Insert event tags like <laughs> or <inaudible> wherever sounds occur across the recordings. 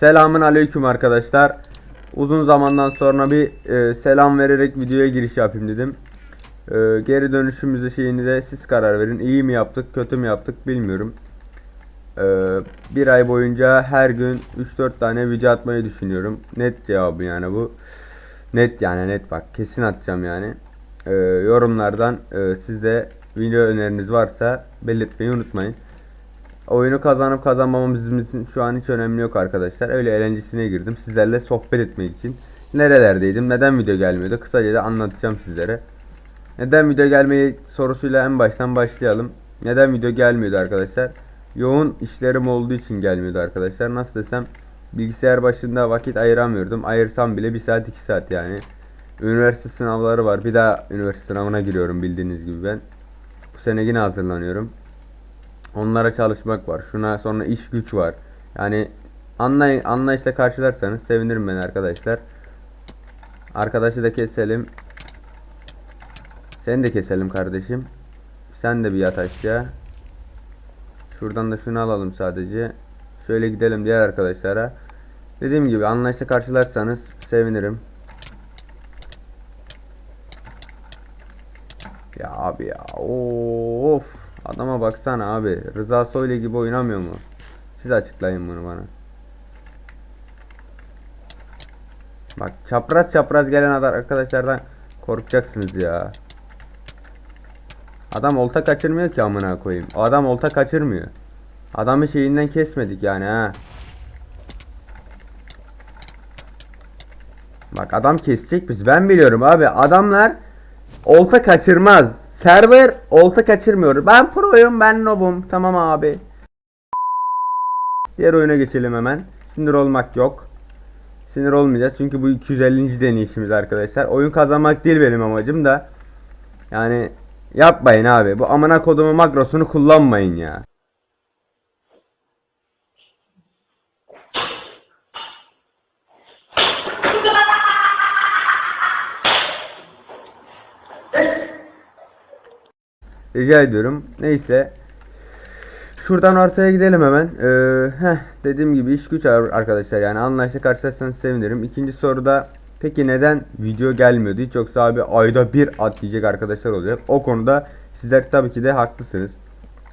Selamın aleyküm arkadaşlar. Uzun zamandan sonra bir e, selam vererek videoya giriş yapayım dedim. E, geri dönüşümüzü şeyini de siz karar verin. İyi mi yaptık, kötü mü yaptık bilmiyorum. E, bir ay boyunca her gün 3-4 tane video atmayı düşünüyorum. Net cevabı yani bu. Net yani net bak kesin atacağım yani. E, yorumlardan e, siz de video öneriniz varsa belirtmeyi unutmayın. Oyunu kazanıp kazanmamamız için şu an hiç önemli yok arkadaşlar. Öyle eğlencesine girdim. Sizlerle sohbet etmek için. Nerelerdeydim? Neden video gelmiyordu? Kısaca da anlatacağım sizlere. Neden video gelmeyi sorusuyla en baştan başlayalım. Neden video gelmiyordu arkadaşlar? Yoğun işlerim olduğu için gelmiyordu arkadaşlar. Nasıl desem bilgisayar başında vakit ayıramıyordum. Ayırsam bile 1 saat 2 saat yani. Üniversite sınavları var. Bir daha üniversite sınavına giriyorum bildiğiniz gibi ben. Bu sene yine hazırlanıyorum. Onlara çalışmak var. Şuna sonra iş güç var. Yani anlay anlayışla karşılarsanız sevinirim ben arkadaşlar. Arkadaşı da keselim. Seni de keselim kardeşim. Sen de bir yat aşağı. Şuradan da şunu alalım sadece. Şöyle gidelim diğer arkadaşlara. Dediğim gibi anlayışla karşılarsanız sevinirim. Ya abi ya. Of. Adama baksana abi. Rıza Soylu gibi oynamıyor mu? Siz açıklayın bunu bana. Bak çapraz çapraz gelen arkadaşlardan korkacaksınız ya. Adam olta kaçırmıyor ki amına koyayım. Adam olta kaçırmıyor. Adamı şeyinden kesmedik yani ha. Bak adam kesecek biz. Ben biliyorum abi. Adamlar olta kaçırmaz. Server olta kaçırmıyor. Ben proyum ben nobum. Tamam abi. Diğer oyuna geçelim hemen. Sinir olmak yok. Sinir olmayacağız çünkü bu 250. deneyişimiz arkadaşlar. Oyun kazanmak değil benim amacım da. Yani yapmayın abi. Bu amına kodumu makrosunu kullanmayın ya. Rica ediyorum. Neyse. Şuradan ortaya gidelim hemen. Ee, heh, dediğim gibi iş güç ar- arkadaşlar yani anlayışla karşılaşsanız sevinirim. İkinci soruda peki neden video gelmiyordu hiç yoksa abi ayda bir at diyecek arkadaşlar olacak. O konuda sizler tabii ki de haklısınız.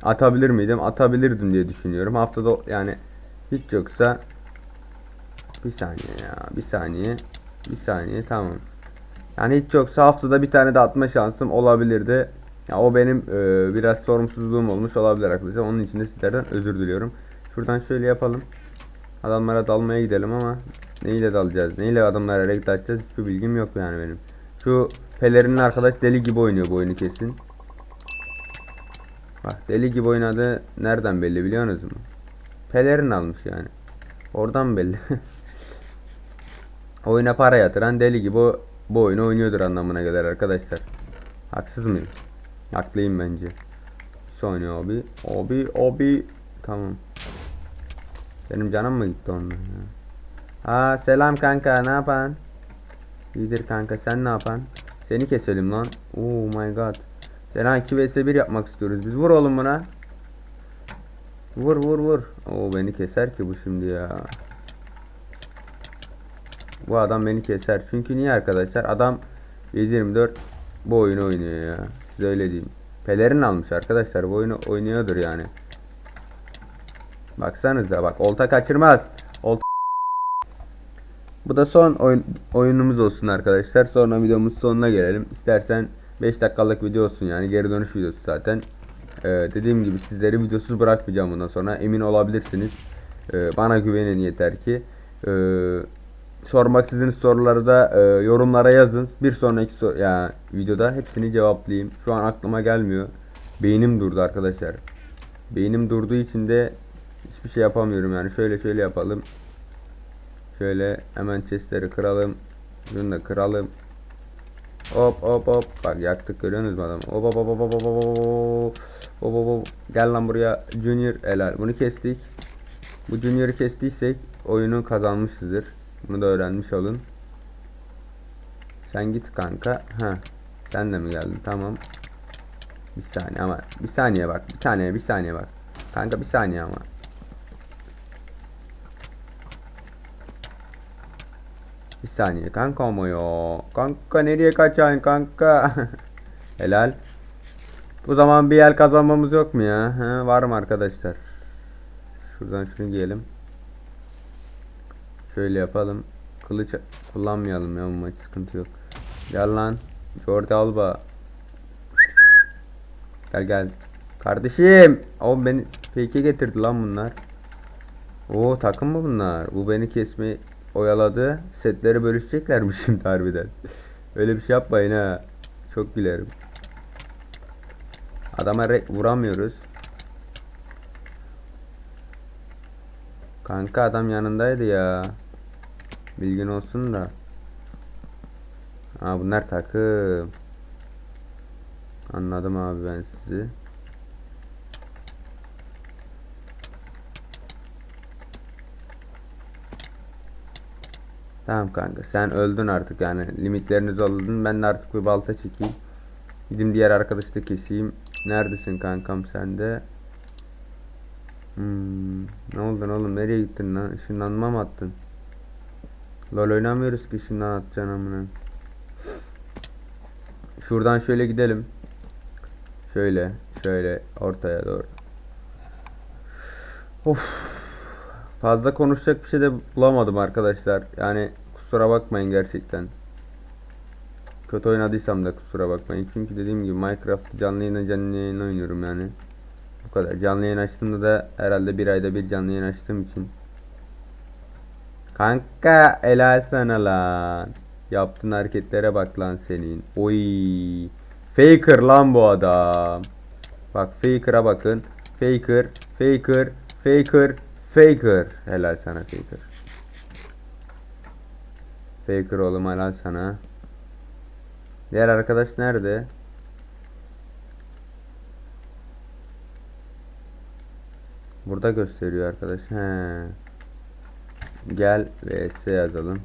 Atabilir miydim? Atabilirdim diye düşünüyorum. Haftada yani hiç yoksa bir saniye ya bir saniye bir saniye tamam. Yani hiç yoksa haftada bir tane de atma şansım olabilirdi. Ya o benim e, biraz sorumsuzluğum olmuş olabilir arkadaşlar. Onun için de sizlerden özür diliyorum. Şuradan şöyle yapalım. Adamlara dalmaya gidelim ama neyle dalacağız? Neyle adamlara renk atacağız? Hiçbir bilgim yok yani benim. Şu pelerinin arkadaş deli gibi oynuyor bu oyunu kesin. Bak deli gibi oynadı nereden belli biliyorsunuz mu? Pelerin almış yani. Oradan belli. <laughs> Oyuna para yatıran deli gibi bu oyunu oynuyordur anlamına gelir arkadaşlar. Haksız mıyım? Haklıyım bence. Bir saniye abi. Abi abi. Tamam. Benim canım mı gitti ondan ya? Ha selam kanka ne yapan? İyidir kanka sen ne yapan? Seni keselim lan. Oh my god. Selam 2 vs 1 yapmak istiyoruz biz. Vur oğlum buna. Vur vur vur. Oo beni keser ki bu şimdi ya. Bu adam beni keser. Çünkü niye arkadaşlar? Adam 724 bu oyunu oynuyor ya. Size öyle diyeyim. Pelerin almış arkadaşlar. Bu oyunu oynuyordur yani. Baksanıza bak. Olta kaçırmaz. Olta bu da son oyun, oyunumuz olsun arkadaşlar. Sonra videomuz sonuna gelelim. İstersen 5 dakikalık video olsun yani. Geri dönüş videosu zaten. Ee, dediğim gibi sizleri videosuz bırakmayacağım bundan sonra. Emin olabilirsiniz. Ee, bana güvenin yeter ki. Ee, sormak sizin soruları da e, yorumlara yazın. Bir sonraki sor yani videoda hepsini cevaplayayım. Şu an aklıma gelmiyor. Beynim durdu arkadaşlar. Beynim durduğu için de hiçbir şey yapamıyorum yani. Şöyle şöyle yapalım. Şöyle hemen chestleri kıralım. Şunu da kıralım. Hop hop hop. Bak yaktık görüyorsunuz mu adamı? Hop hop hop hop hop hop hop. Hop hop. Gel lan buraya Junior helal. Bunu kestik. Bu Junior'ı kestiysek oyunu kazanmışızdır. Bunu da öğrenmiş olun. Sen git kanka. Ha. Sen de mi geldin? Tamam. Bir saniye ama bir saniye bak. Bir saniye bir saniye bak. Kanka bir saniye ama. Bir saniye kanka ama ya. Kanka nereye kaçacaksın kanka? <laughs> Helal. Bu zaman bir el kazanmamız yok mu ya? He, var mı arkadaşlar? Şuradan şunu giyelim. Şöyle yapalım. Kılıç kullanmayalım ya bu maç sıkıntı yok. Gel lan. Jordi Alba. Gel gel. Kardeşim. O beni fake'e getirdi lan bunlar. Oo takım mı bunlar? Bu beni kesmeyi oyaladı. Setleri bölüşeceklermiş <laughs> şimdi harbiden. Öyle bir şey yapmayın ha. Çok gülerim. Adama vuramıyoruz. Kanka adam yanındaydı ya. Bilgin olsun da. Aa bunlar takım. Anladım abi ben sizi. Tamam kanka sen öldün artık yani limitlerini zorladın ben de artık bir balta çekeyim. Gideyim diğer arkadaşı da keseyim. Neredesin kankam sen de? Hmm, ne oldu oğlum nereye gittin lan? Işınlanma mı attın? LOL oynamıyoruz ki ışından atacaksın amına. Şuradan şöyle gidelim. Şöyle, şöyle ortaya doğru. Of. Fazla konuşacak bir şey de bulamadım arkadaşlar. Yani kusura bakmayın gerçekten. Kötü oynadıysam da kusura bakmayın. Çünkü dediğim gibi Minecraft canlı yayına canlı yayın oynuyorum yani. Bu kadar. Canlı yayın açtığımda da herhalde bir ayda bir canlı yayın açtığım için. Kanka helal sana lan. Yaptığın hareketlere bak lan senin. Oy. Faker lan bu adam. Bak Faker'a bakın. Faker, Faker, Faker, Faker. Helal sana Faker. Faker oğlum helal sana. Diğer arkadaş nerede? Burada gösteriyor arkadaş. He. Gel vs yazalım.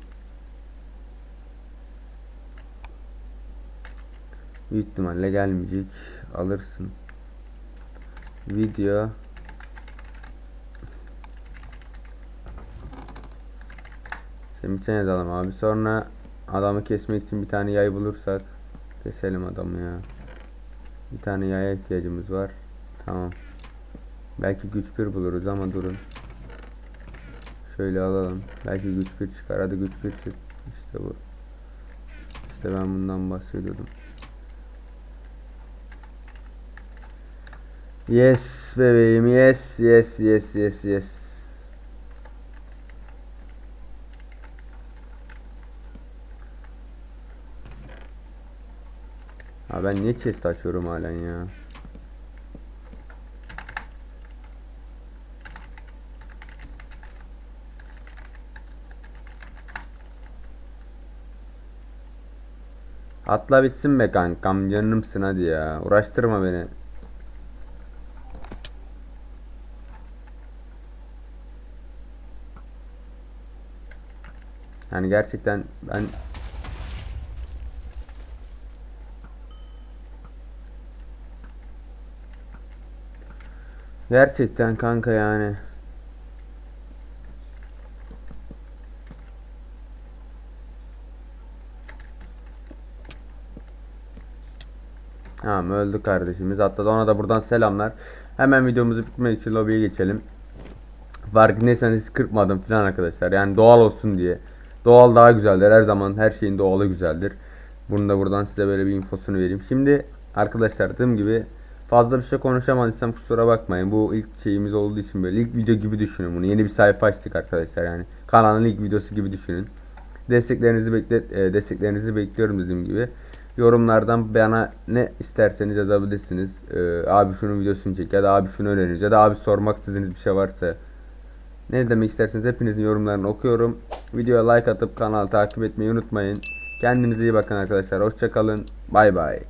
Büyük ihtimalle gelmeyecek. Alırsın. Video Şimdi bir tane yazalım abi. Sonra adamı kesmek için bir tane yay bulursak keselim adamı ya. Bir tane yaya ihtiyacımız var. Tamam. Belki güç bir buluruz ama durun. Şöyle alalım. Belki güç bir çıkar. Hadi güç bir çık. İşte bu. İşte ben bundan bahsediyordum. Yes bebeğim yes yes yes yes yes. Ha ben niye chest açıyorum halen ya? Atla bitsin be kankam canımsın hadi ya. Uğraştırma beni. Yani gerçekten ben Gerçekten kanka yani. Tamam öldü kardeşimiz. Atladı ona da buradan selamlar. Hemen videomuzu bitmek için lobiye geçelim. Farkındaysanız kırpmadım falan arkadaşlar. Yani doğal olsun diye. Doğal daha güzeldir. Her zaman her şeyin doğalı güzeldir. Bunu da buradan size böyle bir infosunu vereyim. Şimdi arkadaşlar dediğim gibi fazla bir şey konuşamadıysam kusura bakmayın. Bu ilk şeyimiz olduğu için böyle ilk video gibi düşünün bunu. Yeni bir sayfa açtık arkadaşlar yani. Kanalın ilk videosu gibi düşünün. Desteklerinizi bekle e, desteklerinizi bekliyorum dediğim gibi. Yorumlardan bana ne isterseniz yazabilirsiniz. Ee, abi şunun videosunu çek ya da abi şunu öneriniz ya da abi sormak istediğiniz bir şey varsa ne demek isterseniz hepinizin yorumlarını okuyorum. Videoya like atıp kanalı takip etmeyi unutmayın. Kendinize iyi bakın arkadaşlar. Hoşçakalın. Bay bay.